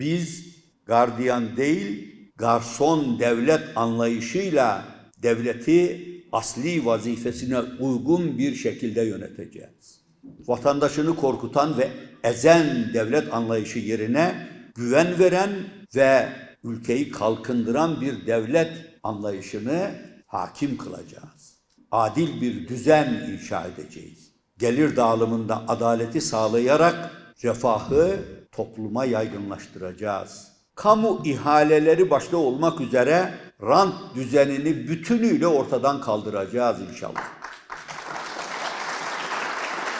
Biz gardiyan değil, garson devlet anlayışıyla devleti asli vazifesine uygun bir şekilde yöneteceğiz. Vatandaşını korkutan ve ezen devlet anlayışı yerine güven veren ve ülkeyi kalkındıran bir devlet anlayışını hakim kılacağız. Adil bir düzen inşa edeceğiz. Gelir dağılımında adaleti sağlayarak refahı topluma yaygınlaştıracağız. Kamu ihaleleri başta olmak üzere rant düzenini bütünüyle ortadan kaldıracağız inşallah.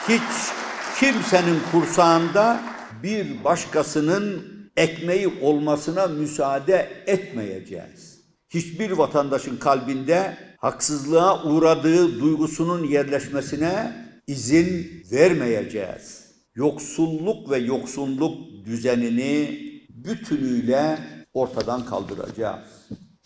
Hiç kimsenin kursağında bir başkasının ekmeği olmasına müsaade etmeyeceğiz. Hiçbir vatandaşın kalbinde haksızlığa uğradığı duygusunun yerleşmesine izin vermeyeceğiz. Yoksulluk ve yoksunluk düzenini bütünüyle ortadan kaldıracağız.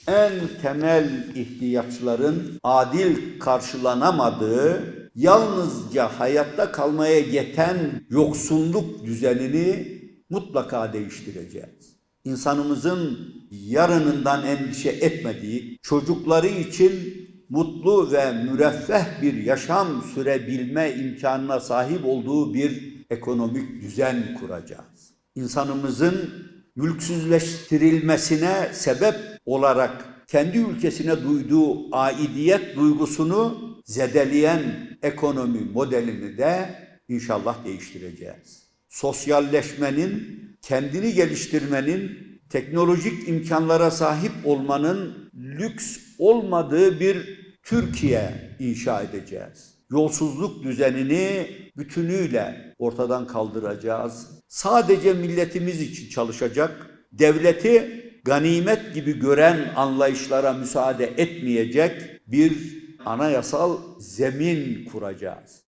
En temel ihtiyaçların adil karşılanamadığı, yalnızca hayatta kalmaya yeten yoksunluk düzenini mutlaka değiştireceğiz. İnsanımızın yarınından endişe etmediği, çocukları için mutlu ve müreffeh bir yaşam sürebilme imkanına sahip olduğu bir ekonomik düzen kuracağız. İnsanımızın mülksüzleştirilmesine sebep olarak kendi ülkesine duyduğu aidiyet duygusunu zedeleyen ekonomi modelini de inşallah değiştireceğiz. Sosyalleşmenin, kendini geliştirmenin, teknolojik imkanlara sahip olmanın lüks olmadığı bir Türkiye inşa edeceğiz. Yolsuzluk düzenini bütünüyle ortadan kaldıracağız. Sadece milletimiz için çalışacak, devleti ganimet gibi gören anlayışlara müsaade etmeyecek bir anayasal zemin kuracağız.